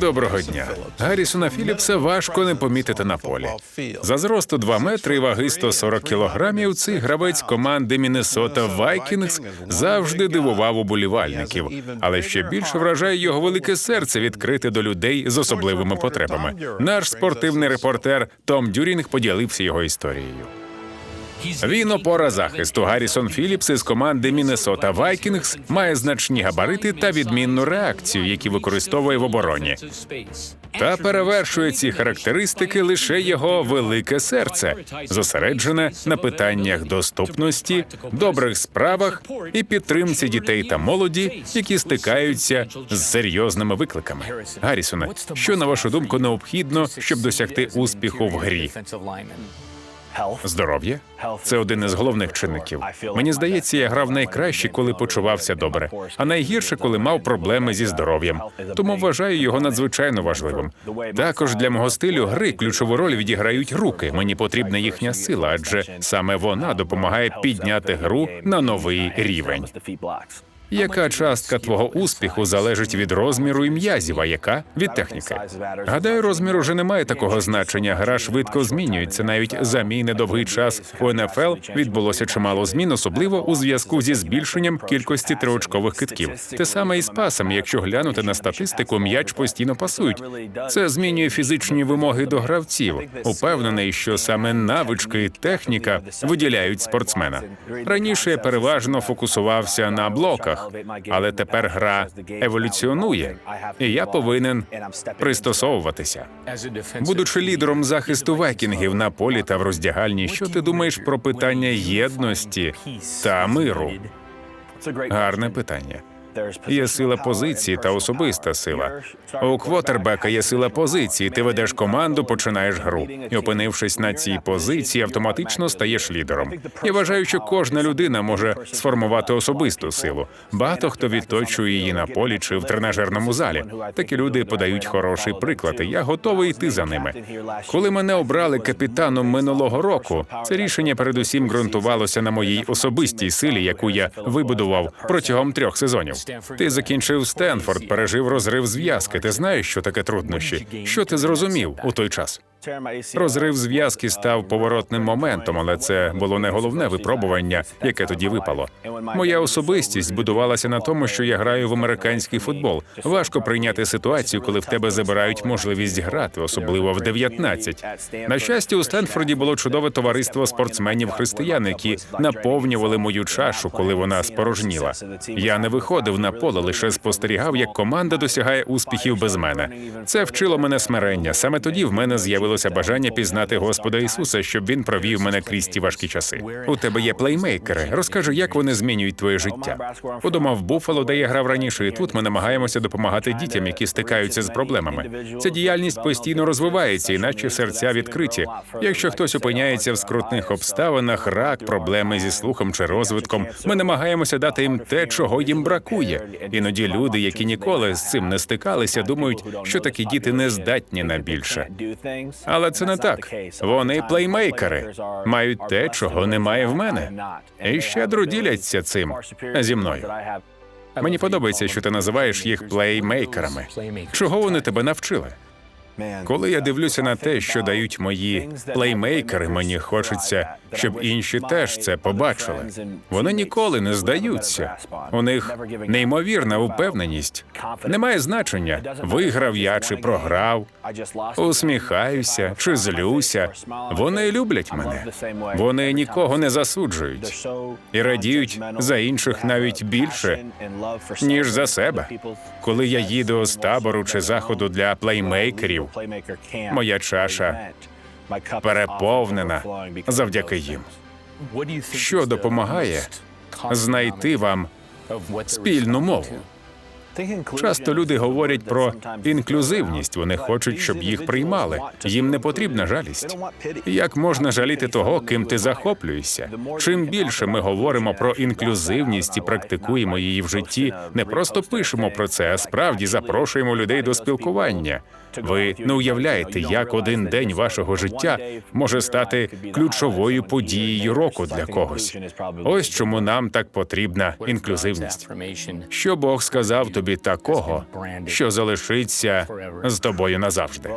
Доброго дня. Гаррісона Філіпса важко не помітити на полі. За зросту 2 метри і ваги 140 кілограмів. Цей гравець команди Міннесота Вайкінгс завжди дивував уболівальників, але ще більше вражає його велике серце відкрите до людей з особливими потребами. Наш спортивний репортер Том Дюрінг поділився його історією. Він опора захисту Гаррісон Філіпс із команди Міннесота Вайкінгс має значні габарити та відмінну реакцію, які використовує в обороні. Та перевершує ці характеристики лише його велике серце, зосереджене на питаннях доступності, добрих справах і підтримці дітей та молоді, які стикаються з серйозними викликами. Гаррісоне, що на вашу думку необхідно, щоб досягти успіху в грі? Здоров'я це один із головних чинників. Мені здається, я грав найкраще, коли почувався добре, а найгірше, коли мав проблеми зі здоров'ям. Тому вважаю його надзвичайно важливим. Також для мого стилю гри ключову роль відіграють руки. Мені потрібна їхня сила, адже саме вона допомагає підняти гру на новий рівень. Яка частка твого успіху залежить від розміру і м'язів, а яка від техніки? Гадаю, розмір уже не має такого значення. Гра швидко змінюється. Навіть за мій недовгий час у НФЛ відбулося чимало змін, особливо у зв'язку зі збільшенням кількості триочкових китків. Те саме і з пасами. Якщо глянути на статистику, м'яч постійно пасують. Це змінює фізичні вимоги до гравців. Упевнений, що саме навички і техніка виділяють спортсмена. Раніше я переважно фокусувався на блоках але тепер гра еволюціонує, і я повинен пристосовуватися. Будучи лідером захисту вайкінгів на полі та в роздягальні, що ти думаєш про питання єдності та миру? Гарне питання. Є сила позиції та особиста сила. У квотербека є сила позиції. Ти ведеш команду, починаєш гру. І опинившись на цій позиції, автоматично стаєш лідером. Я вважаю, що кожна людина може сформувати особисту силу. Багато хто відточує її на полі чи в тренажерному залі. Такі люди подають хороший приклад. і Я готовий йти за ними. Коли мене обрали капітаном минулого року, це рішення передусім ґрунтувалося на моїй особистій силі, яку я вибудував протягом трьох сезонів. Ти закінчив Стенфорд, пережив розрив зв'язки. Ти знаєш, що таке труднощі? Що ти зрозумів у той час? Розрив зв'язки став поворотним моментом, але це було не головне випробування, яке тоді випало. Моя особистість будувалася на тому, що я граю в американський футбол. Важко прийняти ситуацію, коли в тебе забирають можливість грати, особливо в 19. На щастя, у Стенфорді було чудове товариство спортсменів християн, які наповнювали мою чашу, коли вона спорожніла. Я не виходив на поле, лише спостерігав, як команда досягає успіхів без мене. Це вчило мене смирення. Саме тоді в мене з'явилося бажання пізнати Господа Ісуса, щоб він провів мене крізь ті важкі часи. У тебе є плеймейкери. Розкажи, як вони змінюють твоє життя. Удома в Буфало, де я грав раніше, і тут ми намагаємося допомагати дітям, які стикаються з проблемами. Ця діяльність постійно розвивається, іначе серця відкриті. Якщо хтось опиняється в скрутних обставинах, рак, проблеми зі слухом чи розвитком, ми намагаємося дати їм те, чого їм бракує. Іноді люди, які ніколи з цим не стикалися, думають, що такі діти не здатні на більше. Але це не так. Вони плеймейкери, мають те, чого немає в мене. І щедро діляться цим зі мною. Мені подобається, що ти називаєш їх плеймейкерами. Чого вони тебе навчили? Коли я дивлюся на те, що дають мої плеймейкери, мені хочеться, щоб інші теж це побачили. Вони ніколи не здаються. У них неймовірна упевненість. Немає значення, виграв я чи програв, усміхаюся чи злюся. Вони люблять мене. Вони нікого не засуджують і радіють за інших навіть більше ніж за себе. Коли я їду з табору чи заходу для плеймейкерів, моя чаша переповнена завдяки їм. Що допомагає знайти вам спільну мову? Часто люди говорять про інклюзивність. Вони хочуть, щоб їх приймали. Їм не потрібна жалість. Як можна жаліти того, ким ти захоплюєшся? Чим більше ми говоримо про інклюзивність і практикуємо її в житті, не просто пишемо про це, а справді запрошуємо людей до спілкування. Ви не уявляєте, як один день вашого життя може стати ключовою подією року для когось. Ось чому нам так потрібна інклюзивність. Що Бог сказав тобі тобі такого, що залишиться з тобою назавжди.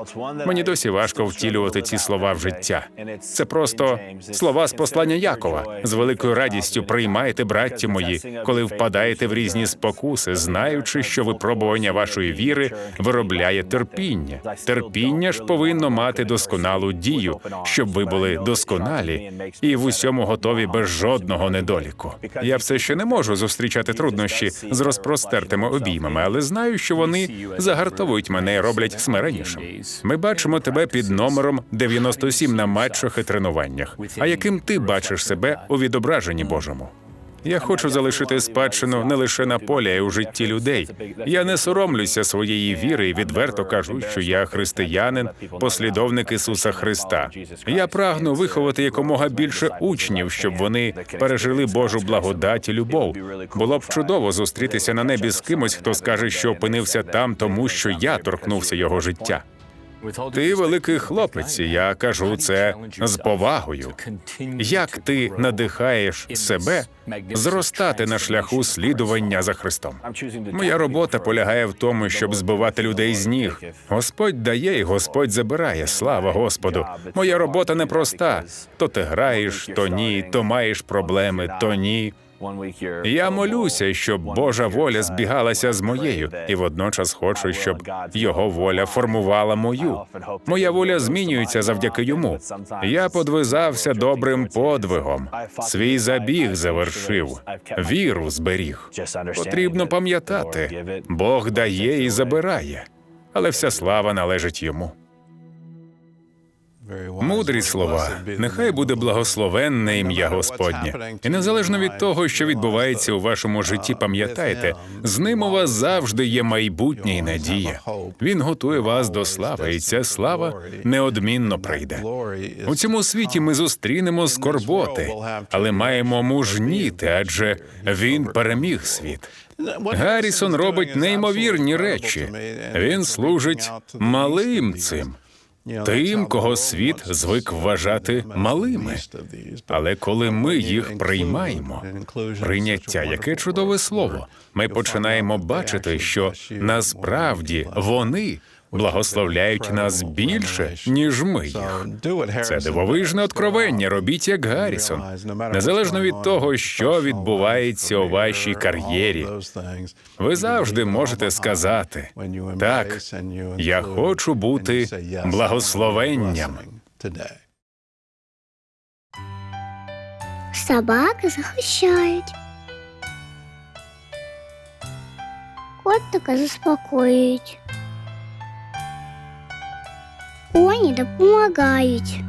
Мені досі важко втілювати ці слова в життя. Це просто слова з послання Якова. З великою радістю приймайте, братті мої, коли впадаєте в різні спокуси, знаючи, що випробування вашої віри виробляє терпіння. Терпіння ж повинно мати досконалу дію, щоб ви були досконалі і в усьому готові без жодного недоліку. Я все ще не можу зустрічати труднощі з розпростертими обіймами, але знаю, що вони загартовують мене і роблять смиреннішим. Ми бачимо тебе під номером 97 на матчах і тренуваннях. А яким ти бачиш себе у відображенні Божому? Я хочу залишити спадщину не лише на полі, а й у житті людей. Я не соромлюся своєї віри і відверто кажу, що я християнин, послідовник Ісуса Христа. Я прагну виховати якомога більше учнів, щоб вони пережили Божу благодать і любов. Було б чудово зустрітися на небі з кимось, хто скаже, що опинився там, тому що я торкнувся його життя. Ти великий хлопець, я кажу це з повагою. Як ти надихаєш себе зростати на шляху слідування за Христом? Моя робота полягає в тому, щоб збивати людей з ніг. Господь дає і Господь забирає. Слава Господу. Моя робота непроста. То ти граєш, то ні, то маєш проблеми, то ні. Я молюся, щоб Божа воля збігалася з моєю, і водночас хочу, щоб його воля формувала мою. Моя воля змінюється завдяки йому. Я подвизався добрим подвигом, свій забіг завершив, віру зберіг. Потрібно пам'ятати, Бог дає і забирає, але вся слава належить йому. Мудрі слова, нехай буде благословенне ім'я Господнє. І незалежно від того, що відбувається у вашому житті, пам'ятайте, з ним у вас завжди є майбутнє і надія. Він готує вас до слави, і ця слава неодмінно прийде. У цьому світі ми зустрінемо скорботи, але маємо мужніти, адже він переміг світ. Гаррісон робить неймовірні речі. Він служить малим цим. Тим, кого світ звик вважати малими. Але коли ми їх приймаємо, прийняття, яке чудове слово, ми починаємо бачити, що насправді вони благословляють нас більше, ніж ми їх. Це дивовижне откровення. Робіть як Гаррісон. Незалежно від того, що відбувається у вашій кар'єрі, ви завжди можете сказати так, я хочу бути благословенням. Собаки захищають. Котика заспокоюють. Коні допомагають.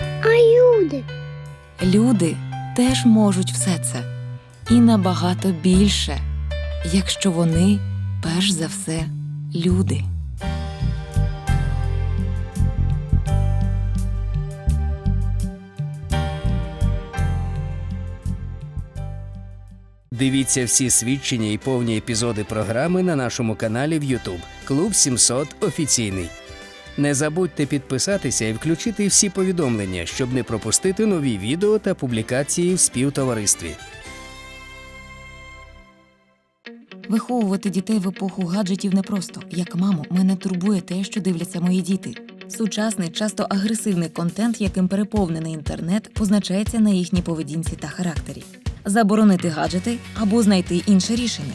А люди Люди теж можуть все це і набагато більше, якщо вони перш за все люди. Дивіться всі свідчення і повні епізоди програми на нашому каналі в YouTube Клуб 700 офіційний. Не забудьте підписатися і включити всі повідомлення, щоб не пропустити нові відео та публікації в співтоваристві. Виховувати дітей в епоху гаджетів непросто. Як маму, мене турбує те, що дивляться мої діти. Сучасний, часто агресивний контент, яким переповнений інтернет, позначається на їхній поведінці та характері. Заборонити гаджети або знайти інше рішення.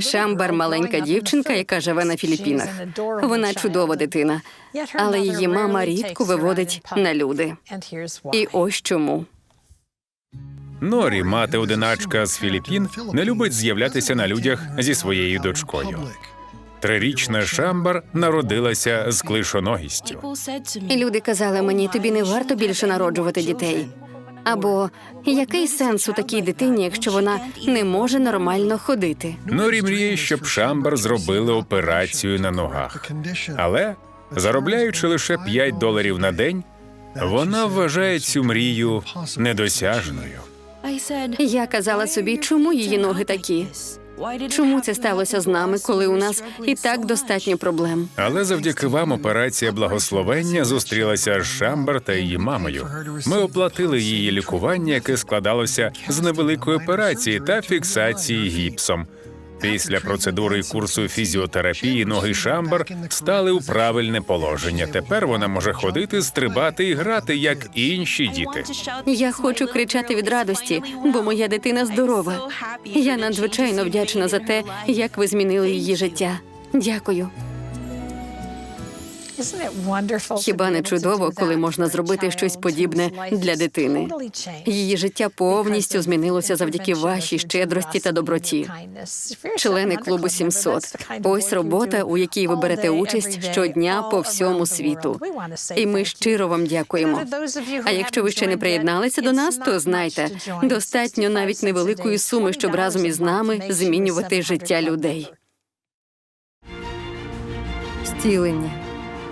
Шамбар маленька дівчинка, яка живе на Філіппінах. Вона чудова дитина, але її мама рідко виводить на люди. І ось чому. Норі, мати одиначка з Філіппін, не любить з'являтися на людях зі своєю дочкою. Трирічна Шамбар народилася з клишоногістю. І люди казали мені, тобі не варто більше народжувати дітей. Або який сенс у такій дитині, якщо вона не може нормально ходити? Норі мріє, щоб Шамбер зробили операцію на ногах. Але, заробляючи лише 5 доларів на день, вона вважає цю мрію недосяжною. Я казала собі, чому її ноги такі? Чому це сталося з нами, коли у нас і так достатньо проблем? Але завдяки вам операція благословення зустрілася з Шамбер та її мамою. Ми оплатили її лікування, яке складалося з невеликої операції та фіксації гіпсом. Після процедури курсу фізіотерапії ноги Шамбер стали у правильне положення. Тепер вона може ходити, стрибати і грати, як інші діти. Я хочу кричати від радості, бо моя дитина здорова. Я надзвичайно вдячна за те, як ви змінили її життя. Дякую. Хіба не чудово, коли можна зробити щось подібне для дитини? Її життя повністю змінилося завдяки вашій щедрості та доброті. Члени клубу 700. Ось робота, у якій ви берете участь щодня по всьому світу. І ми щиро вам дякуємо. А якщо ви ще не приєдналися до нас, то знайте, достатньо навіть невеликої суми, щоб разом із нами змінювати життя людей. Зцілення,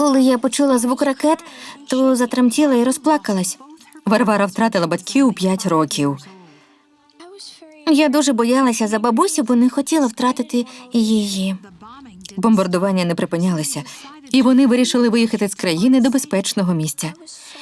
Коли я почула звук ракет, то затремтіла і розплакалась. Варвара втратила батьків у п'ять років. Я дуже боялася за бабусю, бо не хотіла втратити її. Бомбардування не припинялися, і вони вирішили виїхати з країни до безпечного місця.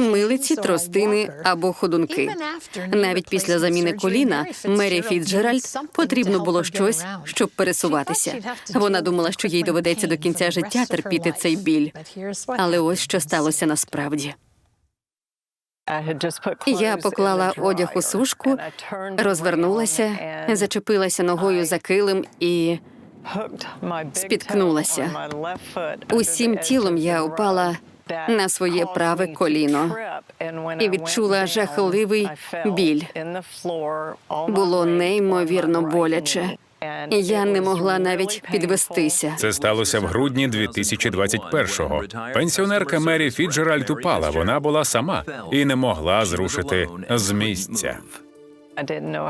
Милиці, тростини або ходунки. Навіть після заміни коліна Мері Фіцджеральд потрібно було щось, щоб пересуватися. Вона думала, що їй доведеться до кінця життя терпіти цей біль. Але ось що сталося насправді. Я поклала одяг у сушку, розвернулася, зачепилася ногою за килим і спіткнулася. усім тілом я упала на своє праве коліно і відчула жахливий біль. Було неймовірно боляче. Я не могла навіть підвестися. Це сталося в грудні 2021-го. Пенсіонерка Мері Фіджеральд упала. Вона була сама і не могла зрушити з місця.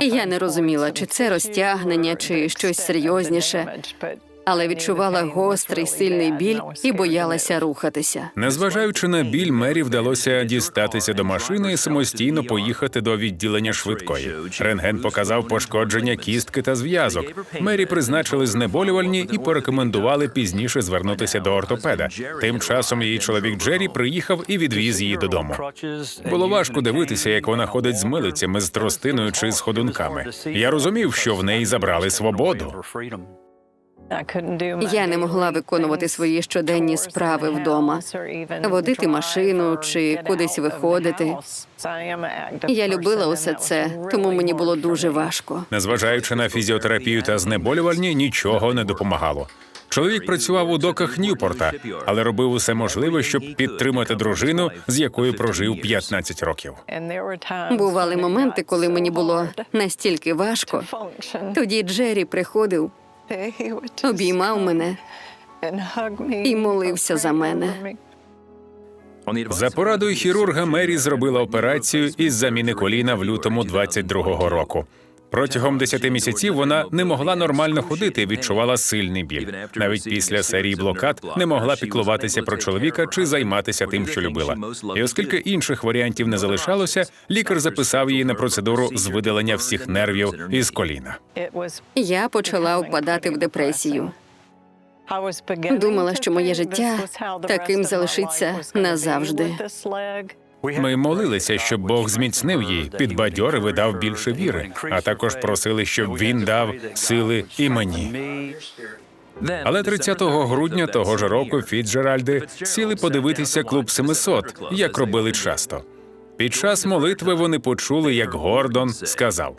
Я не розуміла, чи це розтягнення, чи щось серйозніше, але відчувала гострий сильний біль і боялася рухатися. Незважаючи на біль, Мері вдалося дістатися до машини і самостійно поїхати до відділення швидкої. Рентген показав пошкодження кістки та зв'язок. Мері призначили знеболювальні і порекомендували пізніше звернутися до ортопеда. Тим часом її чоловік Джері приїхав і відвіз її додому. Було важко дивитися, як вона ходить з милицями, з тростиною чи з ходунками. Я розумів, що в неї забрали свободу. Я не могла виконувати свої щоденні справи вдома, водити машину чи кудись виходити. Я любила усе це, тому мені було дуже важко. Незважаючи на фізіотерапію та знеболювальні, нічого не допомагало. Чоловік працював у доках Ньюпорта, але робив усе можливе, щоб підтримати дружину, з якою прожив 15 років. Бували моменти, коли мені було настільки важко. Тоді Джері приходив, обіймав мене і молився за мене. За порадою хірурга Мері зробила операцію із заміни коліна в лютому 22-го року. Протягом 10 місяців вона не могла нормально ходити відчувала сильний біль. Навіть після серії блокад не могла піклуватися про чоловіка чи займатися тим, що любила. І оскільки інших варіантів не залишалося, лікар записав її на процедуру з видалення всіх нервів із коліна. Я почала впадати в депресію. Думала, що моє життя таким залишиться назавжди. Ми молилися, щоб Бог зміцнив її, підбадьорив і дав більше віри, а також просили, щоб він дав сили і мені. Але 30 грудня того ж року Фіцджеральди сіли подивитися клуб 700, як робили часто. Під час молитви вони почули, як Гордон сказав: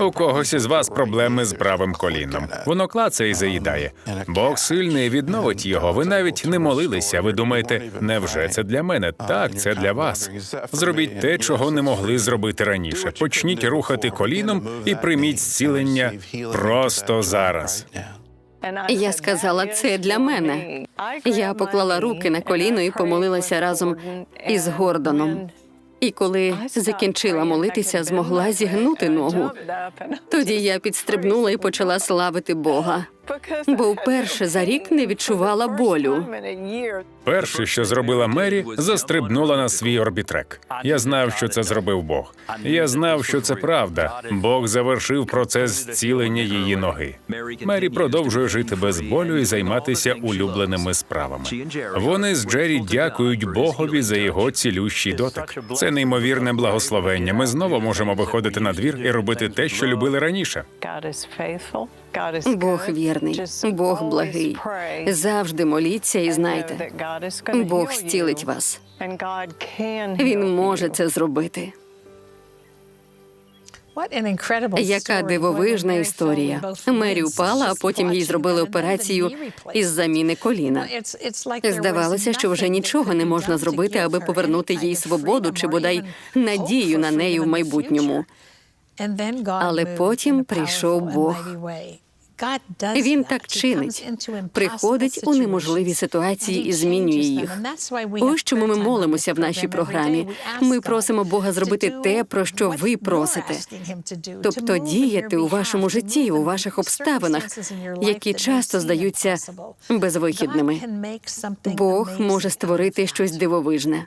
у когось із вас проблеми з правим коліном. Воно клацає і заїдає. Бог сильний відновить його. Ви навіть не молилися. Ви думаєте, невже це для мене? Так, це для вас. Зробіть те, чого не могли зробити раніше. Почніть рухати коліном і прийміть зцілення просто зараз. Я сказала, це для мене. Я поклала руки на коліно і помолилася разом із Гордоном. І коли закінчила молитися, змогла зігнути ногу. Тоді я підстрибнула і почала славити Бога. Бо вперше за рік не відчувала болю. Перше, що зробила Мері, застрибнула на свій орбітрек. Я знав, що це зробив Бог. Я знав, що це правда. Бог завершив процес зцілення її ноги. Мері продовжує жити без болю і займатися улюбленими справами. Вони з Джері дякують Богові за його цілющий дотик. Це неймовірне благословення. Ми знову можемо виходити на двір і робити те, що любили раніше. Бог вірний, Бог благий. Завжди моліться і знайте, Бог зцілить вас. Він може це зробити. Яка дивовижна історія. Мері впала, а потім їй зробили операцію із заміни коліна. Здавалося, що вже нічого не можна зробити, аби повернути їй свободу чи бодай надію на неї в майбутньому. Але потім прийшов Бог. Він так чинить, приходить у неможливі ситуації і змінює їх. Ось чому ми молимося в нашій програмі. Ми просимо Бога зробити те, про що ви просите. Тобто діяти у вашому житті, у ваших обставинах, які часто здаються безвихідними. Бог може створити щось дивовижне.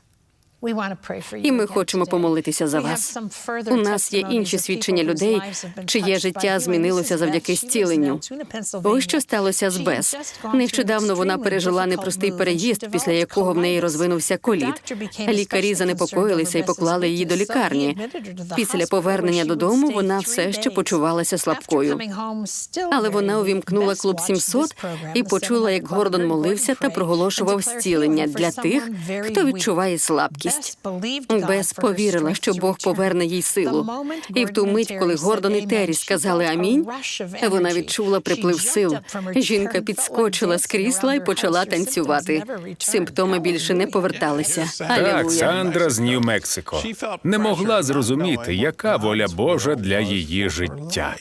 І ми хочемо помолитися за вас. У нас є інші свідчення людей, чиє життя змінилося завдяки зціленню. Ось що сталося з Бес. Нещодавно вона пережила непростий переїзд, після якого в неї розвинувся коліт. Лікарі занепокоїлися і поклали її до лікарні. Після повернення додому вона все ще почувалася слабкою. Але вона увімкнула клуб 700 і почула, як Гордон молився та проголошував зцілення для тих, хто відчуває слабкість. Бес повірила, що Бог поверне їй силу. І в ту мить, коли Гордон і Террі сказали амінь, вона відчула приплив сил. Жінка підскочила з крісла і почала танцювати. Симптоми більше не поверталися. Так, Сандра з Нью-Мексико не могла зрозуміти, яка воля Божа для її життя.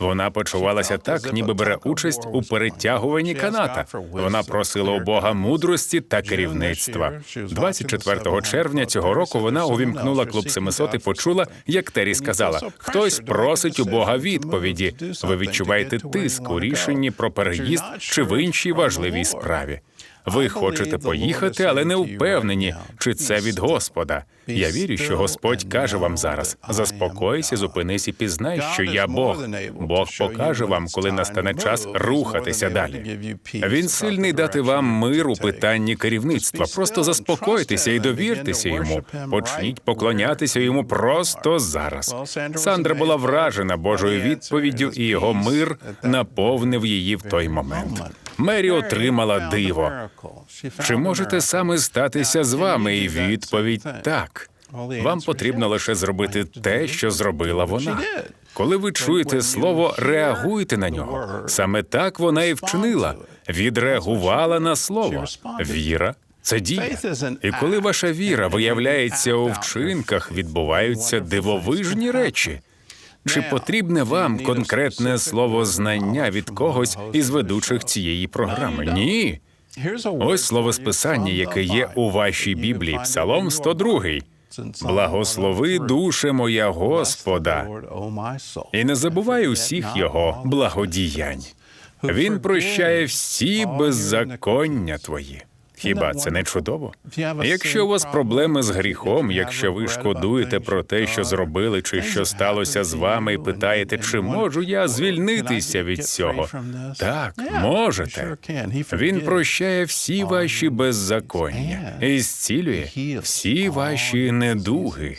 Вона почувалася так, ніби бере участь у перетягуванні каната. Вона просила у Бога мудрості та керівництва. 24 червня цього року вона увімкнула клуб 700 і почула, як Террі сказала: хтось просить у Бога відповіді. Ви відчуваєте тиск у рішенні про переїзд чи в іншій важливій справі. Ви хочете поїхати, але не впевнені, чи це від Господа. Я вірю, що Господь каже вам зараз: заспокойся, зупинись і пізнай, що я Бог. Бог покаже вам, коли настане час рухатися далі. Він сильний дати вам мир у питанні керівництва. Просто заспокойтеся і довіртеся йому. Почніть поклонятися йому просто зараз. Сандра була вражена Божою відповіддю, і його мир наповнив її в той момент. Мері отримала диво. Чи можете саме статися з вами? І відповідь так. Вам потрібно лише зробити те, що зробила вона. Коли ви чуєте слово, реагуйте на нього. Саме так вона і вчинила. Відреагувала на слово. Віра це дія. І коли ваша віра виявляється у вчинках, відбуваються дивовижні речі. Чи потрібне вам конкретне слово знання від когось із ведучих цієї програми? Ні. Ось слово списання, яке є у вашій Біблії, Псалом 102. Благослови душе моя Господа, і не забувай усіх його благодіянь. Він прощає всі беззаконня твої. Хіба це не чудово? Якщо у вас проблеми з гріхом, якщо ви шкодуєте про те, що зробили, чи що сталося з вами, і питаєте, чи можу я звільнитися від цього? Так, можете. Він прощає всі ваші беззаконня і зцілює всі ваші недуги.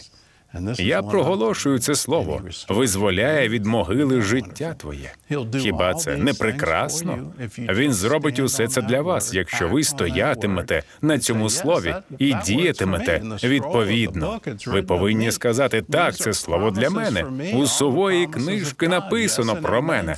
Я проголошую це слово, визволяє від могили життя твоє. Хіба це не прекрасно? Він зробить усе це для вас, якщо ви стоятимете на цьому слові і діятимете відповідно. Ви повинні сказати так, це слово для мене. У сувої книжки написано про мене.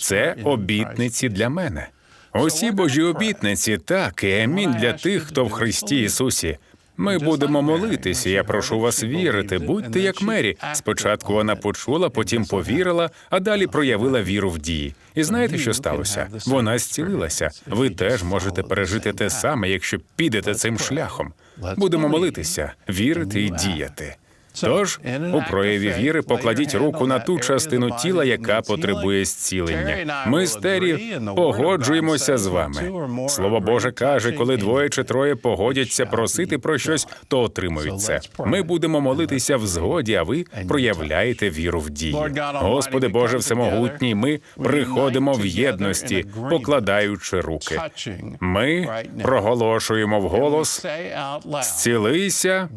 Це обітниці для мене. Усі Божі обітниці так і амінь для тих, хто в Христі Ісусі. Ми будемо молитися. Я прошу вас вірити. Будьте як Мері. Спочатку вона почула, потім повірила, а далі проявила віру в дії. І знаєте, що сталося? Вона зцілилася. Ви теж можете пережити те саме, якщо підете цим шляхом. Будемо молитися, вірити і діяти. Тож, у прояві віри покладіть руку на ту частину тіла, яка потребує зцілення. Ми з Террі погоджуємося з вами. Слово Боже каже, коли двоє чи троє погодяться просити про щось, то отримують це. Ми будемо молитися в згоді, а ви проявляєте віру в дії. Господи Боже, всемогутній, ми приходимо в єдності, покладаючи руки. Ми проголошуємо вголос зцілися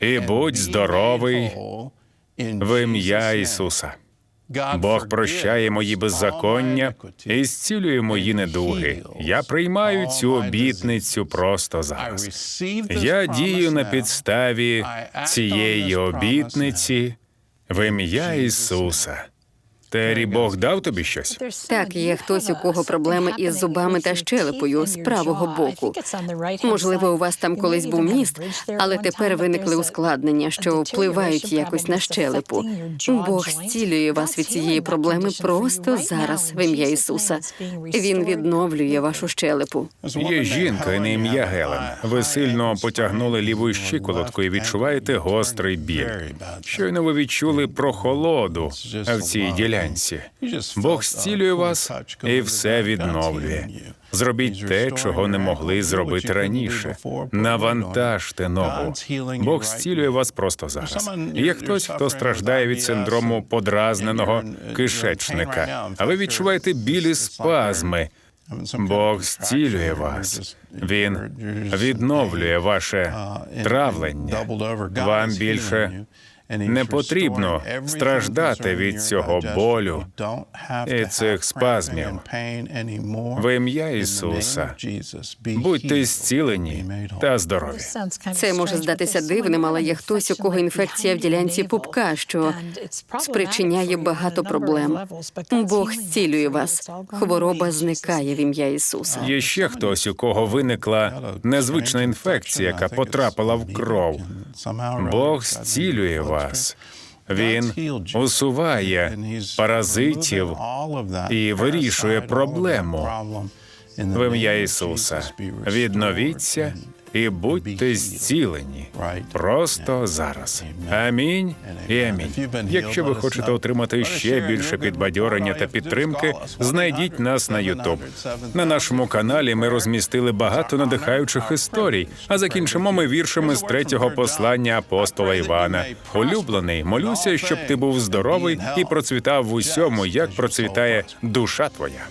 і будь здоровий в ім'я Ісуса. Бог прощає мої беззаконня і зцілює мої недуги. Я приймаю цю обітницю просто зараз. Я дію на підставі цієї обітниці в ім'я Ісуса. Террі, Бог дав тобі щось? Так, є хтось, у кого проблеми із зубами та щелепою з правого боку. Можливо, у вас там колись був міст, але тепер виникли ускладнення, що впливають якось на щелепу. Бог зцілює вас від цієї проблеми просто зараз, в ім'я Ісуса. Він відновлює вашу щелепу. Є жінка і на ім'я Гелен. Ви сильно потягнули ліву щиколотку і відчуваєте гострий біль. Щойно ви відчули прохолоду в цій ділянці. Бог зцілює вас і все відновлює. Зробіть те, чого не могли зробити раніше. Навантажте ногу. Бог зцілює вас просто зараз. Є хтось, хто страждає від синдрому подразненого кишечника, а ви відчуваєте білі спазми. Бог зцілює вас. Він відновлює ваше травлення. Вам більше не потрібно страждати від цього болю і цих спазмів. В ім'я Ісуса будьте зцілені та здорові. Це може здатися дивним, але є хтось, у кого інфекція в ділянці пупка, що спричиняє багато проблем. Бог зцілює вас. Хвороба зникає в ім'я Ісуса. Є ще хтось, у кого виникла незвична інфекція, яка потрапила в кров. Бог зцілює вас. Він усуває паразитів і вирішує проблему. В ім'я Ісуса. Відновіться і будьте зцілені просто зараз. Амінь і амінь. Якщо ви хочете отримати ще більше підбадьорення та підтримки, знайдіть нас на Ютуб. На нашому каналі ми розмістили багато надихаючих історій. А закінчимо ми віршами з третього послання апостола Івана. Улюблений, молюся, щоб ти був здоровий і процвітав в усьому, як процвітає душа твоя.